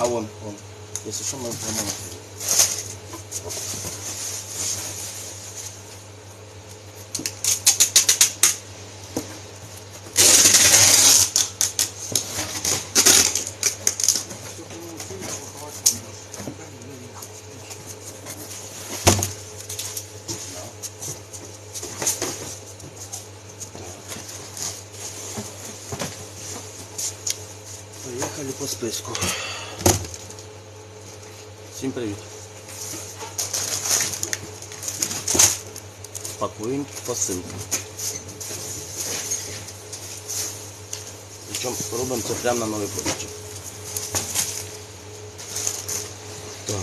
А вон, вон. Если что, мы прямо Поїхали по списку. Всім привіт. Пакуємо посилку. Причому робимо це прямо на новій почті. Так.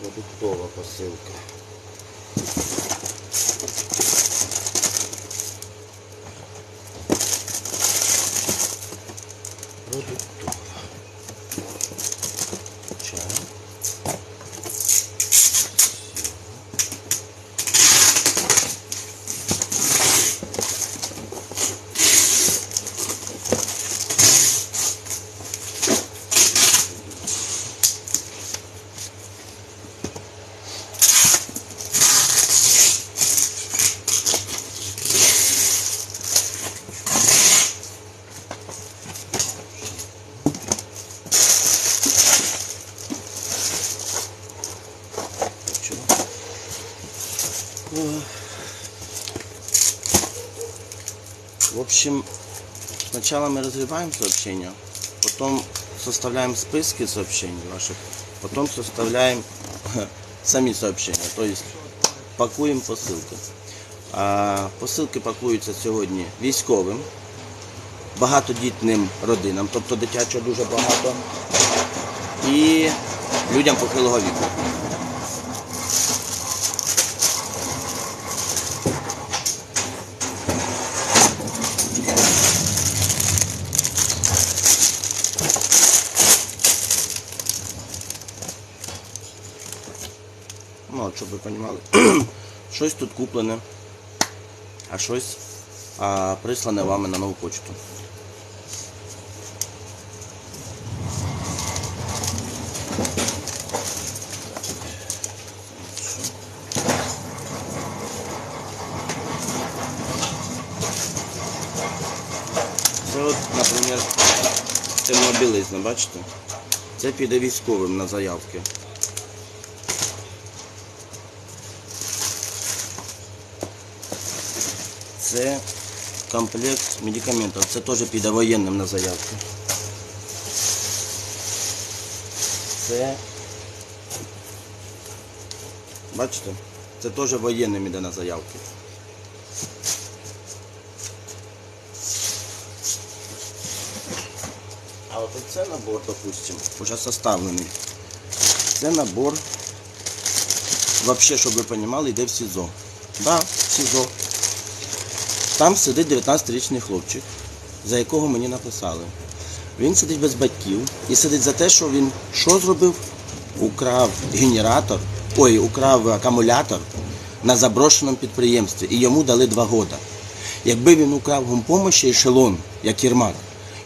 Продуктова посилка. Продуктова. В общем, сначала мы разрываем сообщения, потом составляем списки сообщений ваших, потом составляем сами сообщения, то есть пакуємо посилки. А посилки пакуються сьогодні військовим, багатодітним родинам, тобто дитячого дуже багато, і людям похилого віку. Ну, от, щоб ви розуміли. щось тут куплене, а щось а, прислане вами на нову почту. Це от, наприклад, термобілизна, бачите? Це піде військовим на заявки. Це комплект медикаментів. Це теж піде воєнним на заявки. Це. Бачите? Це теж воєнним іде на заявки. А от це набор, допустим, уже составлений. Це набор, вообще, щоб ви розуміли, йде в СІЗО. Да, в СІЗО. Там сидить 19-річний хлопчик, за якого мені написали. Він сидить без батьків і сидить за те, що він що зробив? Украв генератор, ой, украв акумулятор на заброшеному підприємстві і йому дали два роки. Якби він украв гумпомощі ешелон, як Єрмак,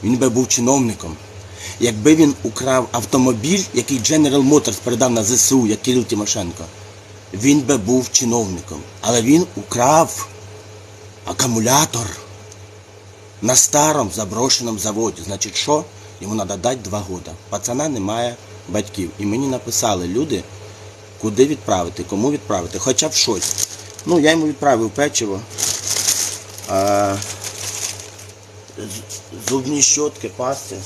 він би був чиновником. Якби він украв автомобіль, який General Motors передав на ЗСУ, як Кирил Тимошенко, він би був чиновником. Але він украв акумулятор на старому заброшеному заводі. Значить, що? Йому треба дати два роки. Пацана немає батьків. І мені написали люди, куди відправити, кому відправити, хоча б щось. Ну, я йому відправив печиво. Зубні щотки, пасти.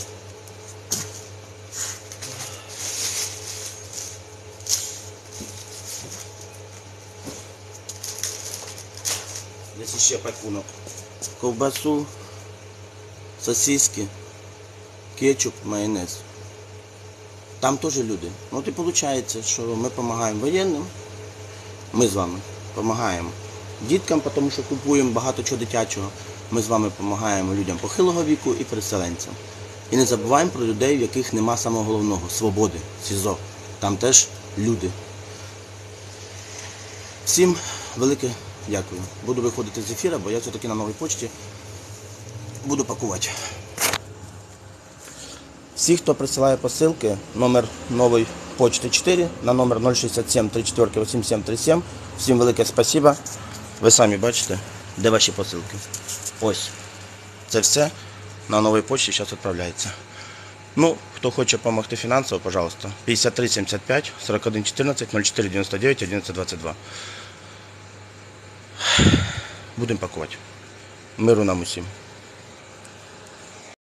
Ще пакунок. Ковбасу, сосиски, кетчуп, майонез. Там теж люди. Ну от і виходить, що ми допомагаємо воєнним, ми з вами допомагаємо діткам, тому що купуємо багато чого дитячого. Ми з вами допомагаємо людям похилого віку і переселенцям. І не забуваємо про людей, в яких нема самого головного свободи, СІЗО. Там теж люди. Всім велике дякую. Буду виходити з ефіру, бо я все-таки на новій почті буду пакувати. Всі, хто присилає посилки, номер нової почти 4 на номер 067 34 8737. Всім велике спасибо. Ви самі бачите, де ваші посилки. Ось. Це все на новій почті зараз відправляється. Ну, хто хоче допомогти фінансово, пожалуйста. 53 75 41 14 04 99 11 22. Будемо пакувати. Миру нам усім.